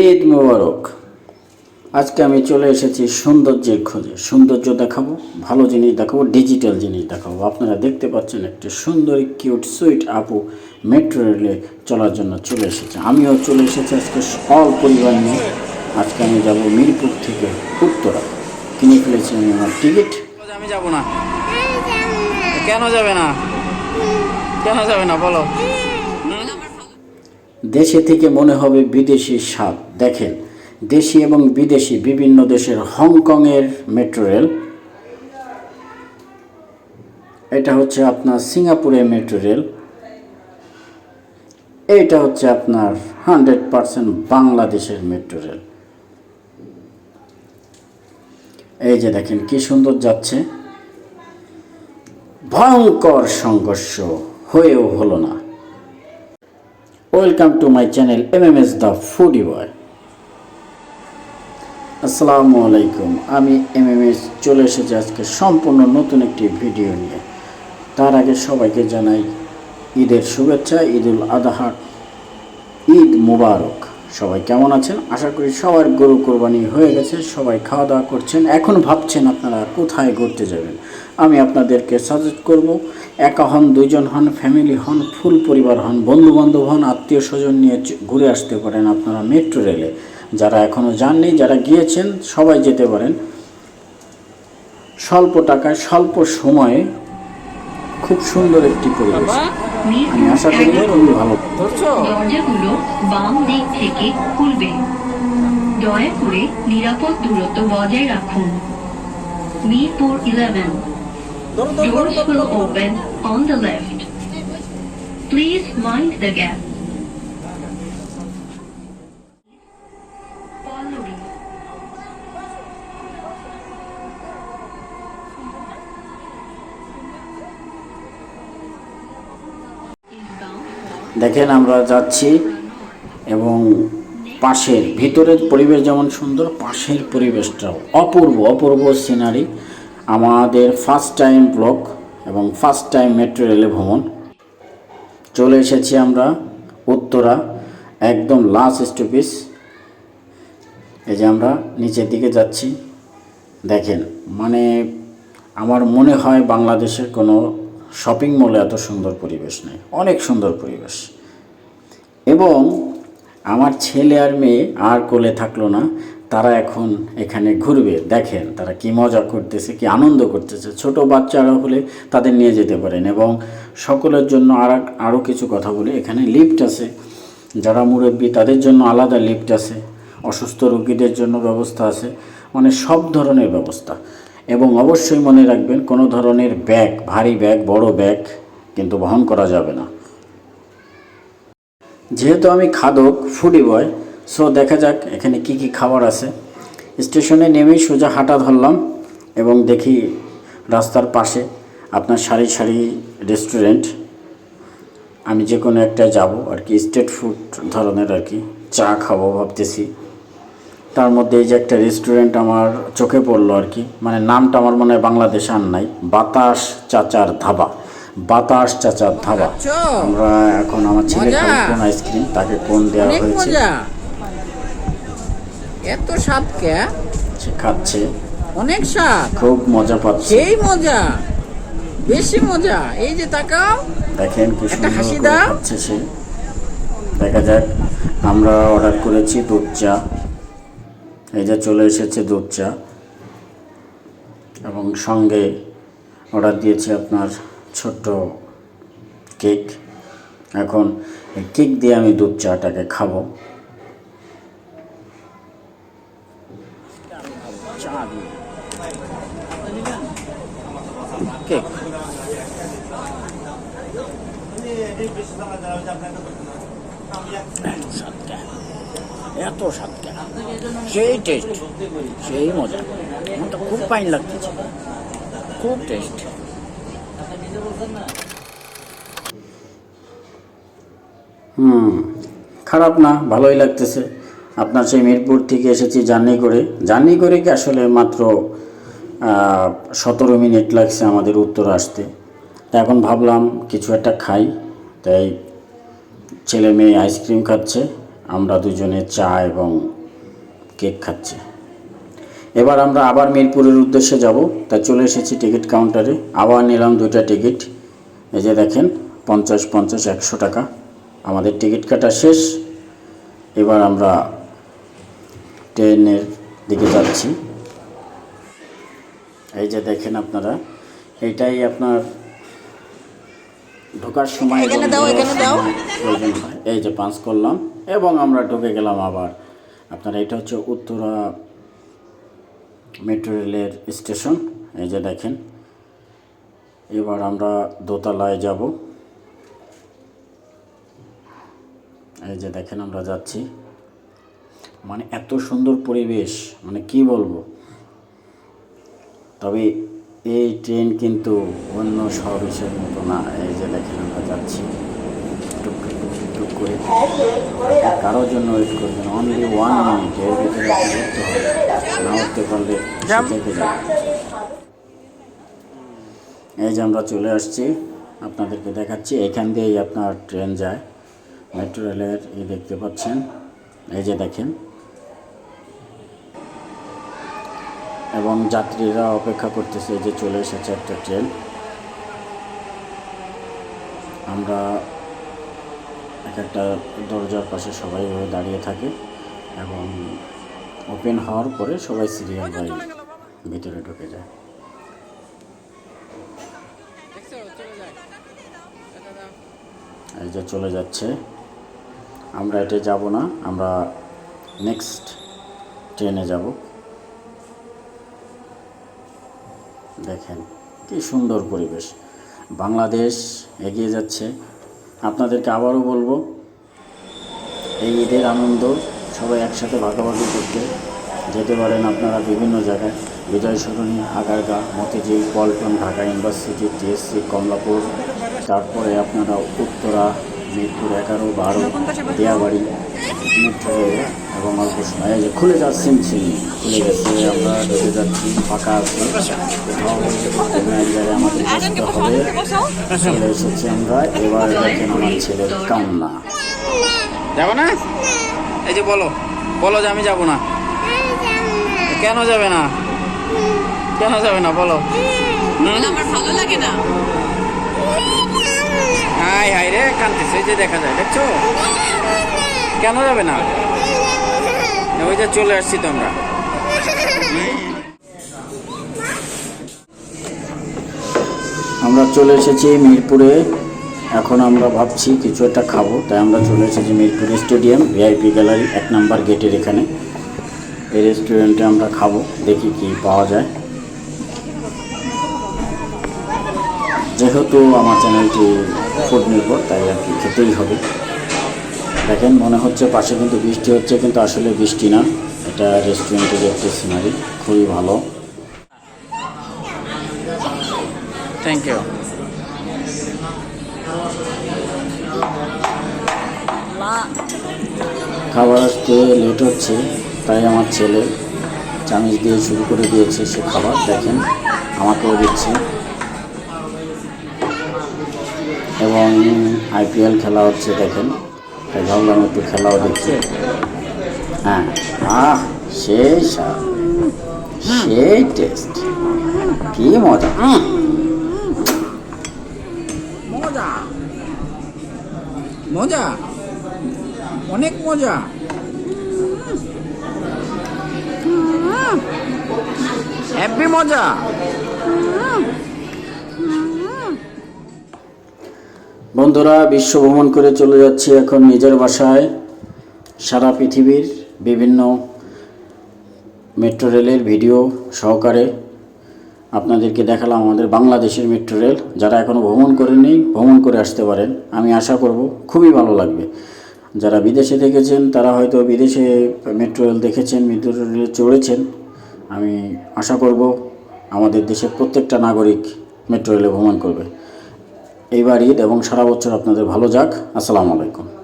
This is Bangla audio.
ঈদ মোবারক। আজকে আমি চলে এসেছি সৌন্দর্যের খোঁজে। সৌন্দর্য দেখাবো, ভালো জিনিস দেখাবো ডিজিটাল জিনিস দেখাবো। আপনারা দেখতে পাচ্ছেন একটা সুন্দর কিউট সুইট আপু মেট্রো রেলে চলার জন্য চলে এসেছে। আমিও চলে এসেছি আজকে অল পরিবার নিয়ে। আজকে আমি যাব মিরপুর থেকে উত্তরা। কিনে ফেলেছি আমি আমার টিকিট আমি যাব না। কেন যাবে না? কেন যাবে না? বলো। দেশে থেকে মনে হবে বিদেশি স্বাদ। দেখেন, দেশি এবং বিদেশি বিভিন্ন দেশের হংকংয়ের মেট্রো রেল। এটা হচ্ছে আপনার সিঙ্গাপুরের মেট্রো রেল। এইটা হচ্ছে আপনার হান্ড্রেড পারসেন্ট বাংলাদেশের মেট্রো রেল। এই যে দেখেন, কি সুন্দর যাচ্ছে। ভয়ঙ্কর সংঘর্ষ, হয়েও হলো না। Welcome to my channel M M S the foodie boy আসসালামু আলাইকুম আমি এম এম এস চলে এসেছি আজকে সম্পূর্ণ নতুন একটি ভিডিও নিয়ে। তার আগে সবাইকে জানাই ঈদের শুভেচ্ছা, ঈদুল আদাহা, ঈদ মুবারক। সবাই কেমন আছেন? আশা করি সবার গরু কোরবানি হয়ে গেছে, সবাই খাওয়া দাওয়া করছেন। এখন ভাবছেন আপনারা কোথায় ঘুরতে যাবেন। আমি আপনাদেরকে সাজেস্ট করব একা হন দুইজন হন ফ্যামিলি হন ফুল পরিবার হন বন্ধু বান্ধব হন আত্মীয় স্বজন নিয়ে ঘুরে আসতে পারেন আপনারা মেট্রো রেলে যারা এখনও যাননি যারা গিয়েছেন সবাই যেতে পারেন। স্বল্প টাকায় স্বল্প সময়ে খুব সুন্দর একটি পরিবেশ। আমি আশা করি খুবই ভালো। দরজাগুলো বাম দিক থেকে খুলবে। দয়া করে নিরাপদ দূরত্ব বজায় রাখুন। মিরপুর ইলেভেন দেখেন আমরা যাচ্ছি এবং পাশের ভিতরের পরিবেশ যেমন সুন্দর পাশের পরিবেশটাও অপূর্ব অপূর্ব সিনারি আমাদের ফার্স্ট টাইম ব্লক এবং ফার্স্ট টাইম মেট্রো রেলে ভ্রমণ। চলে এসেছি আমরা উত্তরা, একদম লাস্ট স্টপেজ এই যে আমরা নিচের দিকে যাচ্ছি। দেখেন মানে আমার মনে হয় বাংলাদেশের কোনো শপিং মলে এত সুন্দর পরিবেশ নেই। অনেক সুন্দর পরিবেশ। এবং আমার ছেলে আর মেয়ে আর কোলে থাকল না। তারা এখন এখানে ঘুরবে, দেখেন তারা কি মজা করতেছে, কি আনন্দ করতেছে। ছোট বাচ্চারা হলে তাদের নিয়ে যেতে পারেন এবং সকলের জন্য আর আরও কিছু কথা বলি। এখানে লিফট আছে, যারা মুরব্বী তাদের জন্য আলাদা লিফট আছে, অসুস্থ রোগীদের জন্য ব্যবস্থা আছে মানে সব ধরনের ব্যবস্থা। এবং অবশ্যই মনে রাখবেন, কোনো ধরনের ব্যাগ, ভারী ব্যাগ, বড় ব্যাগ কিন্তু বহন করা যাবে না। যেহেতু আমি খাদক, ফুডি বয় সো দেখা যাক এখানে কি কি খাবার আছে। স্টেশনে নেমেই সোজা হাঁটা ধরলাম এবং দেখি রাস্তার পাশে আপনার সারি সারি রেস্টুরেন্ট। আমি যে কোনো একটা যাব আর কি স্ট্রিট ফুড ধরনের আর কি চা খাব ভাবতেছি। তার মধ্যে এই যে একটা রেস্টুরেন্ট আমার চোখে পড়ল আর কি মানে নামটা আমার মনে হয় বাংলাদেশে আর নাই বাতাস চাচার ধাবা বাতাস চাচার ধাবা। আমরা এখন আমার ছেলে কোন আইসক্রিম তাকে কোন দেওয়া হয়েছে। এত স্বাদ কে? সে খাচ্ছে। অনেক স্বাদ। খুব মজা পাচ্ছে। সেই মজা। বেশি মজা। এই যে তাকাও। দেখেন কি সুন্দর। খাচ্ছে সে। দেখা যাক আমরা অর্ডার করেছি দুধ চা। এই যে চলে এসেছে দুধ চা। এবং সঙ্গে অর্ডার দিয়েছি আপনার ছোট্ট কেক এখন কেক দিয়ে আমি দুধ চাটাকে খাব চা দিয়ে কেক সাতটা। সেই টেস্ট সেই মজা। খুব ফাইন লাগতেছে। খুব টেস্ট হুম, খারাপ না, ভালোই লাগতেছে। আপনার সেই মিরপুর থেকে এসেছি জার্নি করে। জার্নি করে কি আসলে মাত্র সতেরো মিনিট লাগছে আমাদের উত্তর আসতে। তা এখন ভাবলাম কিছু একটা খাই। তাই ছেলে মেয়ে আইসক্রিম খাচ্ছে, আমরা দুজনে চা এবং কেক খাচ্ছি। এবার আমরা আবার মিরপুরের উদ্দেশ্যে যাব। তাই চলে এসেছি টিকিট কাউন্টারে। আবার নিলাম দুইটা টিকিট। এই যে দেখেন, পঞ্চাশ পঞ্চাশ, একশো টাকা। আমাদের টিকিট কাটা শেষ। এবার আমরা ট্রেনের দিকে যাচ্ছি। এই যে দেখেন আপনারা এটাই আপনার ঢোকার সময়। এই যে পাঁচ করলাম এবং আমরা ঢুকে গেলাম আবার। আপনার এটা হচ্ছে উত্তরা মেট্রো রেলের স্টেশন এই যে দেখেন। এবার আমরা দোতলায় যাব। এই যে দেখেন আমরা যাচ্ছি। মানে এত সুন্দর পরিবেশ মানে কি বলব? তবে এই ট্রেন কিন্তু অন্য সার্ভিসের মতো না এই যে দেখেন আমরা যাচ্ছি। করে। কারোর জন্য ওয়েট করবেন অনলি ওয়ান মিনিট এর ভিতরে উঠতে হবে। না উঠতে পারলে। থেকে যাবে এই যে আমরা চলে আসছি আপনাদেরকে দেখাচ্ছি এখান দিয়েই আপনার ট্রেন যায়। মেট্রো রেলের এই দেখতে পাচ্ছেন। এই যে দেখেন এবং যাত্রীরা অপেক্ষা করতেছে যে চলে এসেছে একটা ট্রেন। আমরা এক একটা দরজার পাশে সবাই দাঁড়িয়ে থাকে এবং ওপেন হওয়ার পরে সবাই সিরিয়াল বাই ভিতরে ঢুকে যায়। এই যে চলে যাচ্ছে। আমরা এটা যাব না আমরা নেক্সট ট্রেনে যাব। দেখেন, কি সুন্দর পরিবেশ। বাংলাদেশ এগিয়ে যাচ্ছে। আপনাদেরকে আবারও বলব, এই ঈদের আনন্দ সবাই একসাথে ভাগাভাগি করতে যেতে পারেন আপনারা বিভিন্ন জায়গায়। বিজয় সরণি আগারগা, মতিঝিল, পল্টন, ঢাকা ইউনিভার্সিটি, টিএসসি, কমলাপুর, তারপরে আপনারা উত্তরা মিরপুর এগারো বারো দিয়াবাড়ি এবং অল্প সময় যে খুলে যাচ্ছেন চিনি খুলে গেছে আমরা ঢুকে যাচ্ছি ফাঁকা আছে। কোথাও কোনো এক জায়গায় আমাদের বসতে হবে। চলে এসেছি আমরা। এবার দেখেন আমার ছেলের কান্না। যাব না? এই যে বলো বলো যে আমি যাব না। কেন যাবে না? কেন যাবে না? বলো? আমার ভালো লাগে না। হাই হাই রে কানতেছে যে দেখা যায়, দেখছ? কেন যাবে না? ওই যে চলে আসছি তো আমরা আমরা চলে এসেছি মিরপুরে। এখন আমরা ভাবছি কিছু একটা খাব, তাই আমরা চলে এসেছি মিরপুর স্টেডিয়াম ভিআইপি গ্যালারি, এক নাম্বার গেটের এখানে। এই রেস্টুরেন্টে আমরা খাব, দেখি কি পাওয়া যায়। যেহেতু আমার চ্যানেলটি ফুড নির্ভর তাই আর কি খেতেই হবে। দেখেন মনে হচ্ছে পাশে কিন্তু বৃষ্টি হচ্ছে কিন্তু আসলে বৃষ্টি না। এটা রেস্টুরেন্টের একটি সিনারি খুবই ভালো। থ্যাংক ইউ খাবার আসতে লেট হচ্ছে তাই আমার ছেলে চামিচ দিয়ে শুরু করে দিয়েছে সে খাবার। দেখেন আমাকেও দিচ্ছে। এবং আইপিএল খেলা হচ্ছে দেখেন। তাই ভাবলাম একটু খেলাও দেখছি। হ্যাঁ আহ সেই স্বাদ সেই টেস্ট। কি মজা। মজা। মজা। অনেক মজা। হ্যাপি মজা। বন্ধুরা, বিশ্ব ভ্রমণ করে চলে যাচ্ছি এখন নিজের বাসায়। সারা পৃথিবীর বিভিন্ন মেট্রো রেলের ভিডিও সহকারে আপনাদেরকে দেখালাম আমাদের বাংলাদেশের মেট্রো রেল। যারা এখনও ভ্রমণ করেনি ভ্রমণ করে আসতে পারেন। আমি আশা করব খুবই ভালো লাগবে। যারা বিদেশে দেখেছেন, তারা হয়তো বিদেশে মেট্রো রেল দেখেছেন, মেট্রো রেলে চড়েছেন। আমি আশা করব আমাদের দেশের প্রত্যেকটা নাগরিক মেট্রো রেলে ভ্রমণ করবে। এইবার বাড়ির এবং সারা বছর আপনাদের ভালো যাক। আসসালামু আলাইকুম।